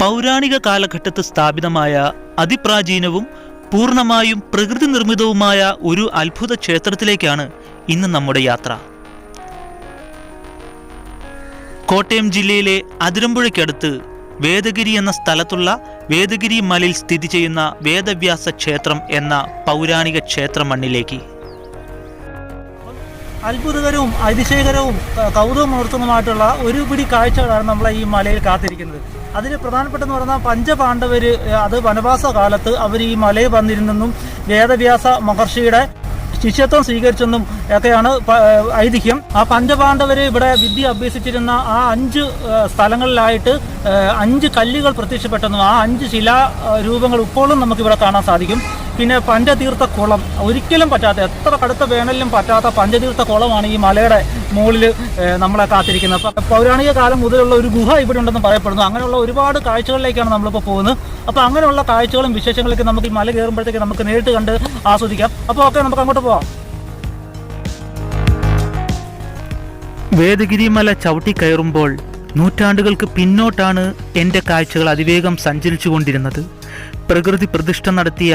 പൗരാണിക കാലഘട്ടത്ത് സ്ഥാപിതമായ അതിപ്രാചീനവും പൂർണമായും പ്രകൃതി നിർമ്മിതവുമായ ഒരു അത്ഭുത ക്ഷേത്രത്തിലേക്കാണ് ഇന്ന് നമ്മുടെ യാത്ര. കോട്ടയം ജില്ലയിലെ അതിരമ്പുഴയ്ക്കടുത്ത് വേദഗിരി എന്ന സ്ഥലത്തുള്ള വേദഗിരി മലയിൽ സ്ഥിതി ചെയ്യുന്ന വേദവ്യാസ ക്ഷേത്രം എന്ന പൗരാണിക ക്ഷേത്ര മണ്ണിലേക്ക് അത്ഭുതകരവും അതിശയകരവും കൗതുകമുണർത്തുന്നതുമായിട്ടുള്ള ഒരു പിടി കാഴ്ചകളാണ് നമ്മളെ ഈ മലയിൽ കാത്തിരിക്കുന്നത്. അതിൽ പ്രധാനപ്പെട്ടെന്ന് പറഞ്ഞാൽ പഞ്ചപാണ്ഡവർ അത് വനവാസ കാലത്ത് അവർ ഈ മലയിൽ വന്നിരുന്നെന്നും വേദവ്യാസ മഹർഷിയുടെ ശിഷ്യത്വം സ്വീകരിച്ചെന്നും ഒക്കെയാണ് ഐതിഹ്യം. ആ പഞ്ചപാണ്ഡവർ ഇവിടെ വിദ്യ അഭ്യസിച്ചിരുന്ന ആ അഞ്ച് സ്ഥലങ്ങളിലായിട്ട് അഞ്ച് കല്ലുകൾ പ്രത്യക്ഷപ്പെട്ടെന്നും ആ അഞ്ച് ശിലാ രൂപങ്ങൾ ഇപ്പോഴും നമുക്ക് ഇവിടെ കാണാൻ സാധിക്കും. പിന്നെ പഞ്ചതീർത്ഥ കുളം. ഒരിക്കലും പറ്റാത്ത എത്ര കടുത്ത വേനലിലും പറ്റാത്ത പഞ്ചതീർത്ഥ കുളമാണ് ഈ മലയുടെ മുകളിൽ നമ്മളെ കാത്തിരിക്കുന്നത്. അപ്പം പൗരാണിക കാലം മുതലുള്ള ഒരു ഗുഹ ഇവിടെ ഉണ്ടെന്ന് പറയപ്പെടുന്നു. അങ്ങനെയുള്ള ഒരുപാട് കാഴ്ചകളിലേക്കാണ് നമ്മളിപ്പോൾ പോകുന്നത്. അപ്പോൾ അങ്ങനെയുള്ള കാഴ്ചകളും വിശേഷങ്ങളൊക്കെ നമുക്ക് ഈ മല കയറുമ്പോഴത്തേക്ക് നമുക്ക് നേരിട്ട് കണ്ട് ആസ്വദിക്കാം. അപ്പോൾ ഓക്കെ നമുക്ക് അങ്ങോട്ട് പോവാം. വേദഗിരി മല ചവിട്ടിക്കയറുമ്പോൾ നൂറ്റാണ്ടുകൾക്ക് പിന്നോട്ടാണ് എന്റെ കാഴ്ചകൾ അതിവേഗം സഞ്ചരിച്ചു കൊണ്ടിരുന്നത് പ്രകൃതി പ്രതിഷ്ഠ നടത്തിയ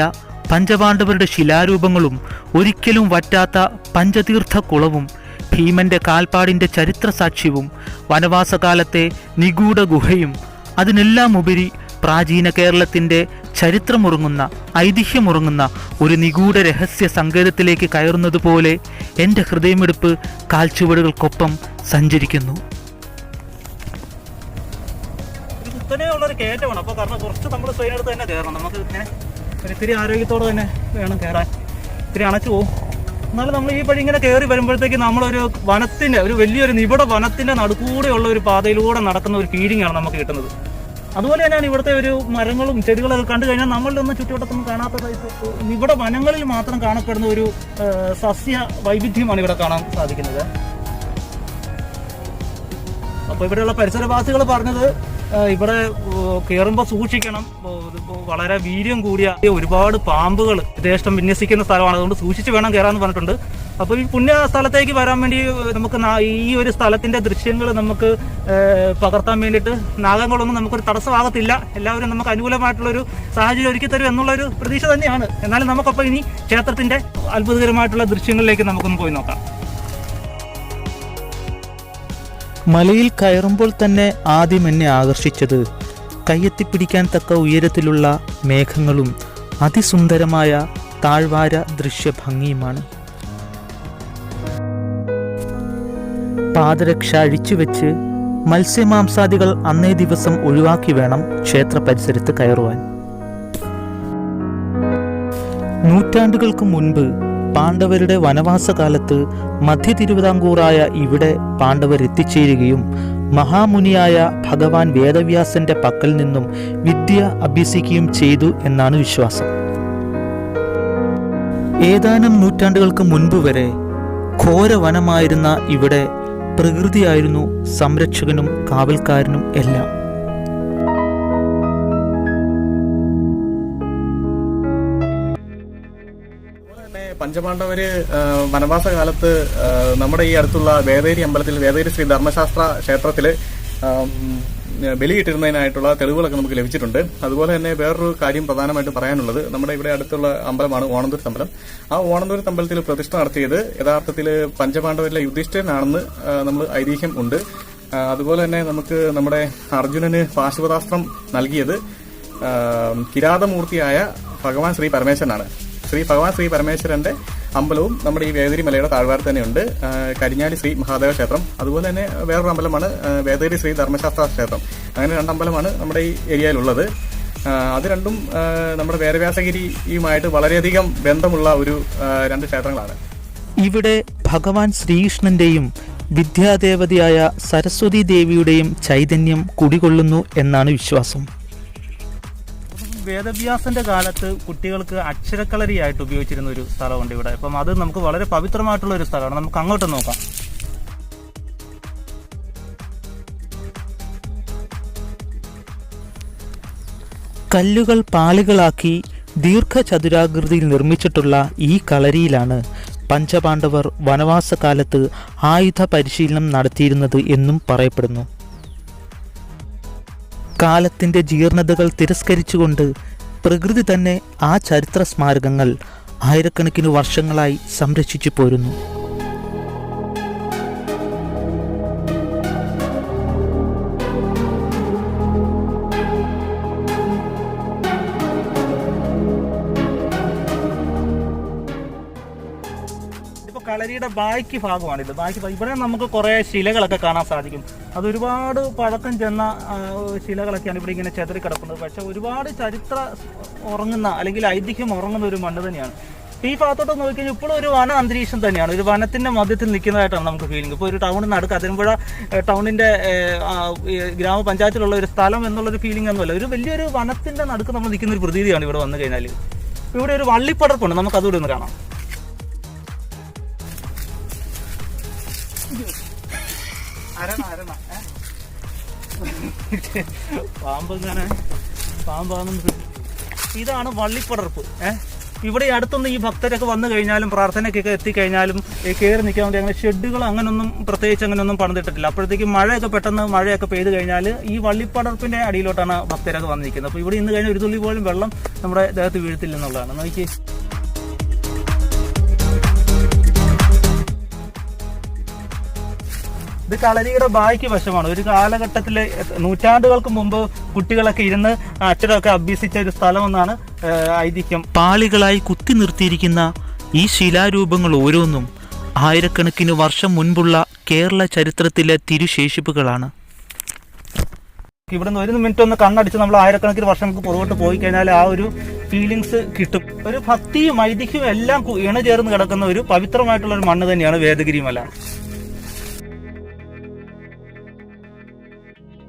പഞ്ചപാണ്ഡവരുടെ ശിലാരൂപങ്ങളും ഒരിക്കലും വറ്റാത്ത പഞ്ചതീർത്ഥ കുളവും ഭീമന്റെ കാൽപ്പാടിന്റെ ചരിത്ര സാക്ഷ്യവും വനവാസകാലത്തെ നിഗൂഢ ഗുഹയും അതിനെല്ലാം ഉപരി പ്രാചീന കേരളത്തിന്റെ ചരിത്രമുറങ്ങുന്ന ഐതിഹ്യമുറങ്ങുന്ന ഒരു നിഗൂഢ രഹസ്യ സങ്കേതത്തിലേക്ക് കയറുന്നത് പോലെ എന്റെ ഹൃദയമെടുപ്പ് കാൽച്ചുവടുകൾക്കൊപ്പം സഞ്ചരിക്കുന്നു. കയറ്റമാണ്. കാരണം കുറച്ച് നമ്മൾ സ്വയനെടുത്ത് തന്നെ കയറണം. നമുക്ക് ഇങ്ങനെ ഒരു ഇത്തിരി ആരോഗ്യത്തോടെ തന്നെ വേണം കയറാൻ. ഇത്തിരി അണച്ചു പോകും എന്നാലും നമ്മൾ ഈ വഴി ഇങ്ങനെ കയറി വരുമ്പോഴത്തേക്ക് നമ്മളൊരു വനത്തിന്റെ ഒരു വലിയൊരു നിബിഡ വനത്തിന്റെ നടുക്കൂടെയുള്ള ഒരു പാതയിലൂടെ നടക്കുന്ന ഒരു ഫീലിംഗ് ആണ് നമുക്ക് കിട്ടുന്നത്. അതുപോലെ തന്നെയാണ് ഇവിടുത്തെ ഒരു മരങ്ങളും ചെടികളൊക്കെ കണ്ടു കഴിഞ്ഞാൽ നമ്മളുടെ ഒന്നും ചുറ്റുവട്ടത്തൊന്നും കാണാത്ത ഇവിടെ വനങ്ങളിൽ മാത്രം കാണപ്പെടുന്ന ഒരു സസ്യ വൈവിധ്യമാണ് ഇവിടെ കാണാൻ സാധിക്കുന്നത്. അപ്പോൾ ഇവിടെയുള്ള പരിസരവാസികൾ പറഞ്ഞത് ഇവിടെ കയറുമ്പോൾ സൂക്ഷിക്കണം. വളരെ വീര്യം കൂടിയ ഒരുപാട് പാമ്പുകൾ യഥേഷ്ടം വിന്യസിക്കുന്ന സ്ഥലമാണ്. അതുകൊണ്ട് സൂക്ഷിച്ച് വേണം കയറാന്ന് പറഞ്ഞിട്ടുണ്ട്. അപ്പോൾ ഈ പുണ്യ സ്ഥലത്തേക്ക് വരാൻ വേണ്ടി നമുക്ക് ഈ ഒരു സ്ഥലത്തിന്റെ ദൃശ്യങ്ങൾ നമുക്ക് പകർത്താൻ വേണ്ടിയിട്ട് നാഗങ്ങളൊന്നും നമുക്കൊരു തടസ്സമാകത്തില്ല. എല്ലാവരും നമുക്ക് അനുകൂലമായിട്ടുള്ളൊരു സാഹചര്യം ഒരുക്കി തരും എന്നുള്ളൊരു പ്രതീക്ഷ തന്നെയാണ്. എന്നാലും നമുക്കപ്പോൾ ഇനി ക്ഷേത്രത്തിന്റെ അത്ഭുതകരമായിട്ടുള്ള ദൃശ്യങ്ങളിലേക്ക് നമുക്കൊന്ന് പോയി നോക്കാം. മലയിൽ കയറുമ്പോൾ തന്നെ ആദ്യം എന്നെ ആകർഷിച്ചത്. കയ്യെത്തിപ്പിടിക്കാൻ തക്ക ഉയരത്തിലുള്ള മേഘങ്ങളും അതിസുന്ദരമായ താഴ്വാര ദൃശ്യഭംഗിയുമാണ്. പാദരക്ഷ അഴിച്ചുവെച്ച് മത്സ്യമാംസാദികൾ അന്നേ ദിവസം ഒഴിവാക്കി വേണം ക്ഷേത്ര പരിസരത്ത് കയറുവാൻ. നൂറ്റാണ്ടുകൾക്ക് മുൻപ് പാണ്ഡവരുടെ വനവാസകാലത്ത് മധ്യ തിരുവിതാംകൂറായ ഇവിടെ പാണ്ഡവർ എത്തിച്ചേരുകയും മഹാമുനിയായ ഭഗവാൻ വേദവ്യാസന്റെ പക്കൽ നിന്നും വിദ്യ അഭ്യസിക്കുകയും ചെയ്തു എന്നാണ് വിശ്വാസം. ഏതാനും നൂറ്റാണ്ടുകൾക്ക് മുൻപ് വരെ ഘോരവനമായിരുന്ന ഇവിടെ പ്രകൃതിയായിരുന്നു സംരക്ഷകനും കാവൽക്കാരനും എല്ലാം. പഞ്ചപാണ്ഡവര് വനവാസ കാലത്ത് നമ്മുടെ ഈ അടുത്തുള്ള വേദേരി അമ്പലത്തിൽ വേദേരി ശ്രീ ധർമ്മശാസ്ത്ര ക്ഷേത്രത്തിൽ ആം, ബലിയിട്ടിരുന്നതിനായിട്ടുള്ള തെളിവുകളൊക്കെ നമുക്ക് ലഭിച്ചിട്ടുണ്ട്. അതുപോലെ തന്നെ വേറൊരു കാര്യം പ്രധാനമായിട്ട് പറയാനുള്ളത് നമ്മുടെ ഇവിടെ അടുത്തുള്ള അമ്പലമാണ് ഓണന്തൂർ അമ്പലം. ആ ഓണന്തൂർ അമ്പലത്തിൽ പ്രതിഷ്ഠ നടത്തിയത് യഥാർത്ഥത്തിൽ പഞ്ചപാണ്ഡവരിലെ യുധിഷ്ഠിരനാണെന്ന് നമ്മൾ ഐതിഹ്യം ഉണ്ട്. അതുപോലെ തന്നെ നമുക്ക് നമ്മുടെ അർജുനന് പാശുപതാസ്ത്രം നൽകിയത് കിരാതമൂർത്തിയായ ഭഗവാൻ ശ്രീ പരമേശ്വരനാണ്. ശ്രീ ഭഗവാൻ ശ്രീ പരമേശ്വരന്റെ അമ്പലവും നമ്മുടെ ഈ വേദരി മലയുടെ താഴ്വാരത്ത് തന്നെയുണ്ട്. കരിഞ്ഞാലി ശ്രീ മഹാദേവ ക്ഷേത്രം. അതുപോലെ തന്നെ വേറൊരു അമ്പലമാണ് വേദഗിരി ശ്രീ ധർമ്മശാസ്ത്ര ക്ഷേത്രം. അങ്ങനെ രണ്ടമ്പലമാണ് നമ്മുടെ ഈ ഏരിയയിലുള്ളത്. അത് രണ്ടും നമ്മുടെ വേദവ്യാസഗിരിയുമായിട്ട് വളരെയധികം ബന്ധമുള്ള ഒരു രണ്ട് ക്ഷേത്രങ്ങളാണ്. ഇവിടെ ഭഗവാൻ ശ്രീകൃഷ്ണന്റെയും വിദ്യാദേവതയായ സരസ്വതി ദേവിയുടെയും ചൈതന്യം കുടികൊള്ളുന്നു എന്നാണ് വിശ്വാസം. വേദവ്യാസന്റെ കാലത്ത് കുട്ടികൾക്ക് അക്ഷരക്കളരിയായിട്ട് ഉപയോഗിച്ചിരുന്ന ഒരു സ്ഥലമുണ്ട് ഇവിടെ. അപ്പം അത് നമുക്ക് വളരെ പവിത്രമായിട്ടുള്ള ഒരു സ്ഥലമാണ്. നമുക്ക് അങ്ങോട്ട് നോക്കാം. കല്ലുകൾ പാളികളാക്കി ദീർഘചതുരാകൃതിയിൽ നിർമ്മിച്ചിട്ടുള്ള ഈ കളരിയിലാണ് പഞ്ചപാണ്ഡവർ വനവാസകാലത്ത് ആയുധ പരിശീലനം നടത്തിയിരുന്നത് എന്നും പറയപ്പെടുന്നു. കാലത്തിന്റെ ജീർണതകൾ തിരസ്കരിച്ചുകൊണ്ട് പ്രകൃതി തന്നെ ആ ചരിത്ര സ്മാരകങ്ങൾ ആയിരക്കണക്കിന് വർഷങ്ങളായി സംരക്ഷിച്ചു പോരുന്നു. കളരിയുടെ ബാക്കി ഭാഗമാണ് ഇത് ബാക്കി ഇവിടെ നമുക്ക് കുറേ ശിലകളൊക്കെ കാണാൻ സാധിക്കും. അത് ഒരുപാട് പഴക്കം ചെന്ന ശിലകളൊക്കെയാണ് ഇവിടെ ഇങ്ങനെ ചെതറി കിടക്കുന്നത്. പക്ഷെ ഒരുപാട് ചരിത്ര ഉറങ്ങുന്ന അല്ലെങ്കിൽ ഐതിഹ്യം ഉറങ്ങുന്ന ഒരു മണ്ണ് തന്നെയാണ്. ഈ ഭാഗത്തോട്ട് നോക്കിക്കഴിഞ്ഞാൽ ഇപ്പോഴും ഒരു വന അന്തരീക്ഷം തന്നെയാണ്. ഒരു വനത്തിന്റെ മധ്യത്തിൽ നിൽക്കുന്നതായിട്ടാണ് നമുക്ക് ഫീലിംഗ് ഇപ്പോൾ ഒരു ടൗണിൽ നടക്കുക അതിരമ്പുഴ ഏഹ്, ടൗണിന്റെ ഗ്രാമപഞ്ചായത്തിലുള്ള ഒരു സ്ഥലം എന്നുള്ളൊരു ഫീലിംഗ് ഒന്നുമല്ല. ഒരു വലിയൊരു വനത്തിന്റെ നടുക്ക് നമ്മൾ നിൽക്കുന്ന ഒരു പ്രതീതിയാണ് ഇവിടെ വന്നു കഴിഞ്ഞാൽ ഇവിടെ ഒരു വള്ളിപ്പടർപ്പുണ്ട്. നമുക്ക് അതുകൂടി ഒന്ന് കാണാം. പാമ്പ് ഇങ്ങനെ പാമ്പാണെന്ന് ഇതാണ് വള്ളിപ്പടർപ്പ് ഏഹ് ഇവിടെ അടുത്തൊന്നും ഈ ഭക്തരൊക്കെ വന്നു കഴിഞ്ഞാലും പ്രാർത്ഥനയ്ക്കൊക്കെ എത്തിക്കഴിഞ്ഞാലും കയറി നിൽക്കാൻ വേണ്ടി അങ്ങനെ ഷെഡുകൾ അങ്ങനൊന്നും പ്രത്യേകിച്ച് അങ്ങനെയൊന്നും പണിതിട്ടിട്ടില്ല. അപ്പോഴത്തേക്കും മഴയൊക്കെ പെട്ടെന്ന് മഴയൊക്കെ പെയ്ത് കഴിഞ്ഞാൽ ഈ വള്ളിപ്പടർപ്പിന്റെ അടിയിലോട്ടാണ് ഭക്തരൊക്കെ വന്നിരിക്കുന്നത്. അപ്പോൾ ഇവിടെ ഇന്ന് കഴിഞ്ഞാൽ ഒരു തുള്ളി പോലും വെള്ളം നമ്മുടെ ദേഹത്ത് വീഴത്തില്ലെന്നുള്ളതാണ് നോക്കി ഇത് കളരിയുടെ ബാക്കി വശമാണ്. ഒരു കാലഘട്ടത്തിൽ നൂറ്റാണ്ടുകൾക്ക് മുമ്പ് കുട്ടികളൊക്കെ ഇരുന്ന് അച്ഛനൊക്കെ അഭ്യസിച്ച ഒരു സ്ഥലമെന്നാണ് ഐതിഹ്യം. പാളികളായി കുത്തി നിർത്തിയിരിക്കുന്ന ഈ ശിലാരൂപങ്ങൾ ഓരോന്നും ആയിരക്കണക്കിന് വർഷം മുൻപുള്ള കേരള ചരിത്രത്തിലെ തിരുശേഷിപ്പുകളാണ്. ഇവിടെ നിന്ന് ഒരു മിനിറ്റ് ഒന്ന് കണ്ണടിച്ച് നമ്മൾ ആയിരക്കണക്കിന് വർഷങ്ങൾക്ക് പുറകോട്ട് പോയി കഴിഞ്ഞാൽ ആ ഒരു ഫീലിങ്സ് കിട്ടും. ഒരു ഭക്തിയും ഐതിഹ്യവും എല്ലാം ഇണചേർന്ന് കിടക്കുന്ന ഒരു പവിത്രമായിട്ടുള്ള ഒരു മണ്ണ് തന്നെയാണ് വേദഗിരി മല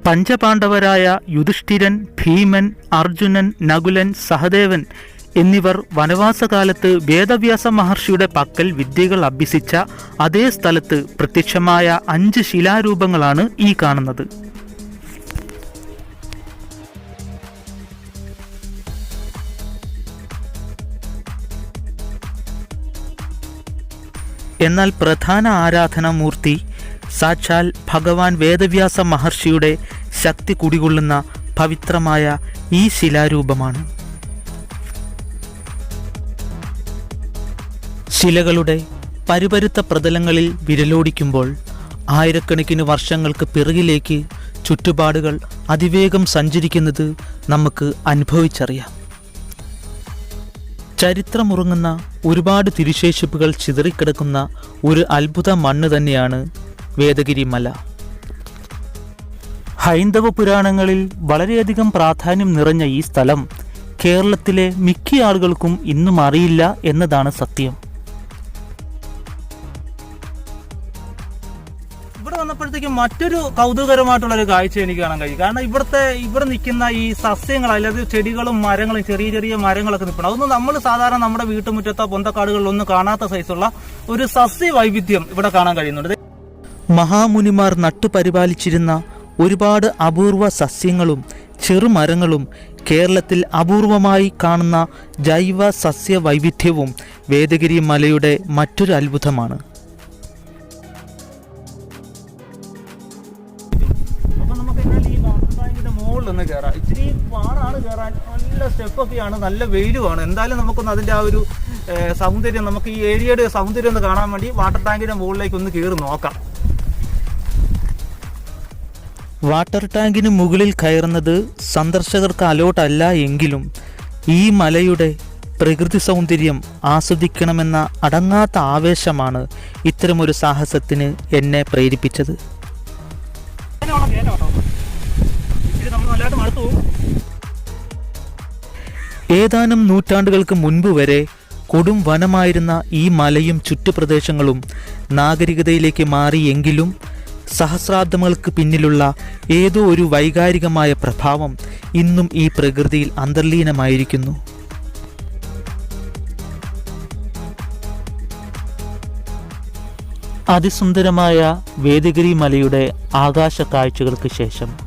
പഞ്ചപാണ്ഡവരായ യുധിഷ്ഠിരൻ ഭീമൻ അർജുനൻ നകുലൻ സഹദേവൻ എന്നിവർ വനവാസകാലത്ത് വേദവ്യാസ മഹർഷിയുടെ പക്കൽ വിദ്യകൾ അഭ്യസിച്ച അതേ സ്ഥലത്ത് പ്രത്യക്ഷമായ അഞ്ച് ശിലാരൂപങ്ങളാണ് ഈ കാണുന്നത്. എന്നാൽ പ്രധാന ആരാധനാമൂർത്തി സാക്ഷാൽ ഭഗവാൻ വേദവ്യാസ മഹർഷിയുടെ ശക്തി കുടികൊള്ളുന്ന പവിത്രമായ ഈ ശിലാരൂപമാണ്. ശിലകളുടെ പരുപരുത്ത പ്രതലങ്ങളിൽ വിരലോടിക്കുമ്പോൾ ആയിരക്കണക്കിന് വർഷങ്ങൾക്ക് പിറകിലേക്ക് ചുറ്റുപാടുകൾ അതിവേഗം സഞ്ചരിക്കുന്നത് നമുക്ക് അനുഭവിച്ചറിയാം. ചരിത്രമുറങ്ങുന്ന ഒരുപാട് തിരുശേഷിപ്പുകൾ ചിതറിക്കിടക്കുന്ന ഒരു അത്ഭുത മണ്ണ് തന്നെയാണ് വേദഗിരി മല ഹൈന്ദവ പുരാണങ്ങളിൽ വളരെയധികം പ്രാധാന്യം നിറഞ്ഞ ഈ സ്ഥലം കേരളത്തിലെ മിക്ക ആളുകൾക്കും ഇന്നും അറിയില്ല എന്നതാണ് സത്യം. ഇവിടെ വന്നപ്പോഴത്തേക്കും മറ്റൊരു കൗതുകരമായിട്ടുള്ള ഒരു കാഴ്ച എനിക്ക് കാണാൻ കഴിയും കാരണം ഇവിടുത്തെ ഇവിടെ നിൽക്കുന്ന ഈ സസ്യങ്ങൾ അല്ലാതെ ചെടികളും മരങ്ങളും ചെറിയ ചെറിയ മരങ്ങളൊക്കെ നിൽക്കണം അതൊന്നും നമ്മൾ സാധാരണ നമ്മുടെ വീട്ടുമുറ്റത്തോ പൊന്തക്കാടുകളിലൊന്നും കാണാത്ത സൈസുള്ള ഒരു സസ്യ വൈവിധ്യം ഇവിടെ കാണാൻ കഴിയുന്നുണ്ട്. മഹാമുനിമാർ നട്ടുപരിപാലിച്ചിരുന്ന ഒരുപാട് അപൂർവ സസ്യങ്ങളും ചെറുമരങ്ങളും കേരളത്തിൽ അപൂർവമായി കാണുന്ന ജൈവ സസ്യ വൈവിധ്യവും വേദഗിരി മലയുടെ മറ്റൊരു അത്ഭുതമാണ്. ഒന്ന് നല്ല സ്റ്റെപ്പൊക്കെയാണ് നല്ല വെയിലുമാണ് എന്തായാലും നമുക്കൊന്ന് അതിന്റെ ആ ഒരു സൗന്ദര്യം നമുക്ക് ഈ ഏരിയയുടെ സൗന്ദര്യം ഒന്ന് കാണാൻ വേണ്ടി വാട്ടർ ടാങ്കിന്റെ മുകളിലേക്ക് ഒന്ന് കയറി നോക്കാം. വാട്ടർ ടാങ്കിന് മുകളിൽ കയറുന്നത് സന്ദർശകർക്ക് അലോട്ടല്ല എങ്കിലും ഈ മലയുടെ പ്രകൃതി സൗന്ദര്യം ആസ്വദിക്കണമെന്ന അടങ്ങാത്ത ആവേശമാണ് ഇത്തരമൊരു സാഹസത്തിന് എന്നെ പ്രേരിപ്പിച്ചത്. ഏതാനും നൂറ്റാണ്ടുകൾക്ക് മുൻപ് വരെ കൊടും വനമായിരുന്ന ഈ മലയും ചുറ്റുപ്രദേശങ്ങളും നാഗരികതയിലേക്ക് മാറിയെങ്കിലും സഹസ്രാബ്ദങ്ങൾക്ക് പിന്നിലുള്ള ഏതോ ഒരു വൈകാരികമായ പ്രഭാവം ഇന്നും ഈ പ്രകൃതിയിൽ അന്തർലീനമായിരിക്കുന്നു. അതിസുന്ദരമായ വേദഗിരി മലയുടെ ആകാശ കാഴ്ചകൾക്ക് ശേഷം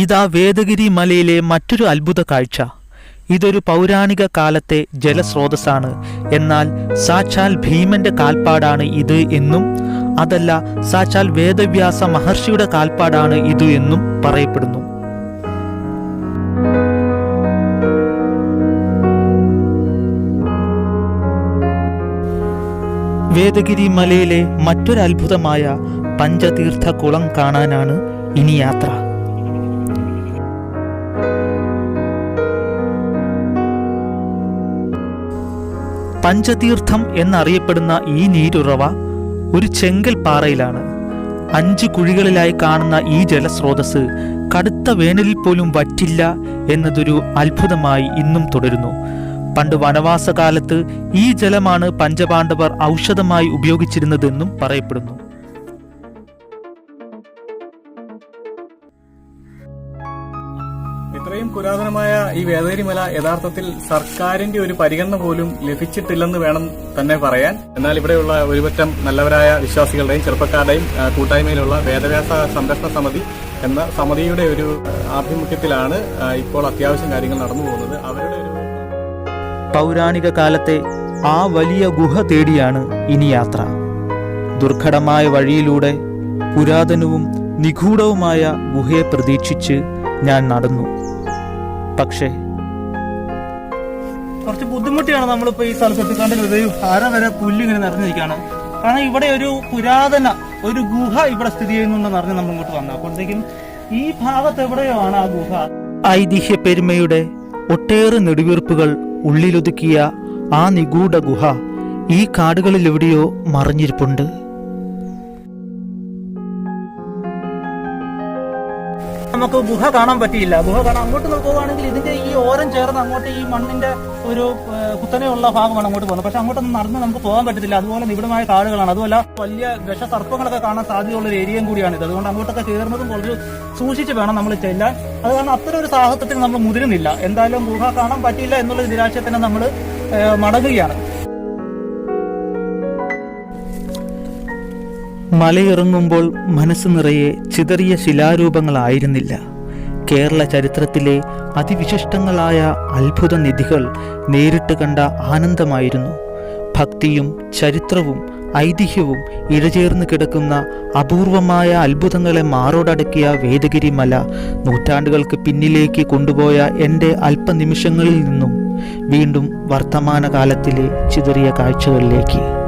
ഇതാ വേദഗിരി മലയിലെ മറ്റൊരു അത്ഭുത കാഴ്ച. ഇതൊരു പൗരാണിക കാലത്തെ ജലസ്രോതസ്സാണ്. എന്നാൽ സാക്ഷാൽ ഭീമന്റെ കാൽപ്പാടാണ് ഇത് എന്നും അതല്ല സാക്ഷാൽ വേദവ്യാസ മഹർഷിയുടെ കാൽപ്പാടാണ് ഇത് എന്നും പറയപ്പെടുന്നു. വേദഗിരി മലയിലെ മറ്റൊരു അത്ഭുതമായ പഞ്ചതീർത്ഥ കുളം കാണാനാണ് ഇനി യാത്ര. പഞ്ചതീർത്ഥം എന്നറിയപ്പെടുന്ന ഈ നീരുറവ ഒരു ചെങ്കൽ പാറയിലാണ്. അഞ്ച് കുഴികളിലായി കാണുന്ന ഈ ജലസ്രോതസ് കടുത്ത വേനലിൽ പോലും വറ്റില്ല എന്നതൊരു അത്ഭുതമായി ഇന്നും തുടരുന്നു. പണ്ട് വനവാസകാലത്ത് ഈ ജലമാണ് പഞ്ചപാണ്ഡവർ ഔഷധമായി ഉപയോഗിച്ചിരുന്നതെന്നും പറയപ്പെടുന്നു. ഇത്രയും പുരാതനമായ ഈ വേദഗിരി മല യഥാർത്ഥത്തിൽ സർക്കാരിന്റെ ഒരു പരിഗണന പോലും ലഭിച്ചിട്ടില്ലെന്ന് വേണം തന്നെ പറയാൻ. എന്നാൽ ഇവിടെയുള്ള ഒരുപറ്റം നല്ലവരായ വിശ്വാസികളുടെയും ചെറുപ്പക്കാരുടെയും കൂട്ടായ്മയിലുള്ള വേദവ്യാസ സംരക്ഷണ സമിതി എന്ന സമിതിയുടെ ഒരു ആഭിമുഖ്യത്തിലാണ് ഇപ്പോൾ അത്യാവശ്യം കാര്യങ്ങൾ നടന്നു പോകുന്നത്. അവരുടെ ഒരു പൗരാണിക കാലത്തെ ആ വലിയ ഗുഹ തേടിയാണ് ഇനി യാത്ര. ദുർഘടമായ വഴിയിലൂടെ പുരാതനവും നിഗൂഢവുമായ ഗുഹയെ പ്രതീക്ഷിച്ച് ഞാൻ നടന്നു. പക്ഷേ കുറച്ച് ബുദ്ധിമുട്ടിയാണ് നമ്മളിപ്പോ ഈ സ്ഥലത്ത് എത്തിക്കാണ്ടത് അര വരെ പുല്ല് ഇങ്ങനെ നിറഞ്ഞിരിക്കുകയാണ്. കാരണം ഇവിടെ ഒരു പുരാതന ഒരു ഗുഹ ഇവിടെ സ്ഥിതി ചെയ്യുന്നുണ്ടെന്ന് അറിഞ്ഞ് നമ്മൾ ഇങ്ങോട്ട് വന്നത് അപ്പോഴത്തേക്കും ഈ ഭാഗത്ത് എവിടെയോ ആണ് ആ ഗുഹ? ഐതിഹ്യ പെരുമയുടെ ഒട്ടേറെ നെടുവീർപ്പുകൾ ഉള്ളിലൊതുക്കിയ ആ നിഗൂഢ ഗുഹ ഈ കാടുകളിൽ എവിടെയോ മറിഞ്ഞിരിപ്പുണ്ട്. നമുക്ക് ഗുഹ കാണാൻ പറ്റിയില്ല. ഗുഹ കാണാൻ അങ്ങോട്ട് നമുക്ക് പോവുകയാണെങ്കിൽ ഇതിന്റെ ഈ ഓരം ചേർന്ന് അങ്ങോട്ട് ഈ മണ്ണിന്റെ ഒരു കുത്തനെയുള്ള ഭാഗമാണ് അങ്ങോട്ട് പോകുന്നത്. പക്ഷെ അങ്ങോട്ടൊന്നും നടന്ന് നമുക്ക് പോകാൻ പറ്റത്തില്ല. അതുപോലെ നിബിഡമായ കാടുകളാണ്. അതുപോലെ വലിയ വിഷസർപ്പങ്ങളൊക്കെ കാണാൻ സാധ്യതയുള്ള ഒരു ഏരിയയും ഇത് അതുകൊണ്ട് അങ്ങോട്ടൊക്കെ കയറുന്നതും കുറച്ച് സൂക്ഷിച്ച് വേണം നമ്മൾ ചെല്ലാൻ. അത് കാരണം അത്തരം ഒരു സാഹസത്തിൽ നമ്മൾ മുതിരുന്നില്ല. എന്തായാലും ഗുഹ കാണാൻ പറ്റിയില്ല എന്നുള്ള നിരാശ തന്നെ നമ്മൾ മടങ്ങുകയാണ്. മലയിറങ്ങുമ്പോൾ മനസ്സ് നിറയെ ചിതറിയ ശിലാരൂപങ്ങളായിരുന്നില്ല. കേരള ചരിത്രത്തിലെ അതിവിശിഷ്ടങ്ങളായ അത്ഭുത നിധികൾ നേരിട്ട് കണ്ട ആനന്ദമായിരുന്നു. ഭക്തിയും ചരിത്രവും ഐതിഹ്യവും ഇഴചേർന്ന് കിടക്കുന്ന അപൂർവമായ അത്ഭുതങ്ങളെ മാറോടടക്കിയ വേദഗിരി മല നൂറ്റാണ്ടുകൾക്ക് പിന്നിലേക്ക് കൊണ്ടുപോയ എന്റെ അല്പനിമിഷങ്ങളിൽ നിന്നും വീണ്ടും വർത്തമാനകാലത്തിലെ ചിതറിയ കാഴ്ചകളിലേക്ക്.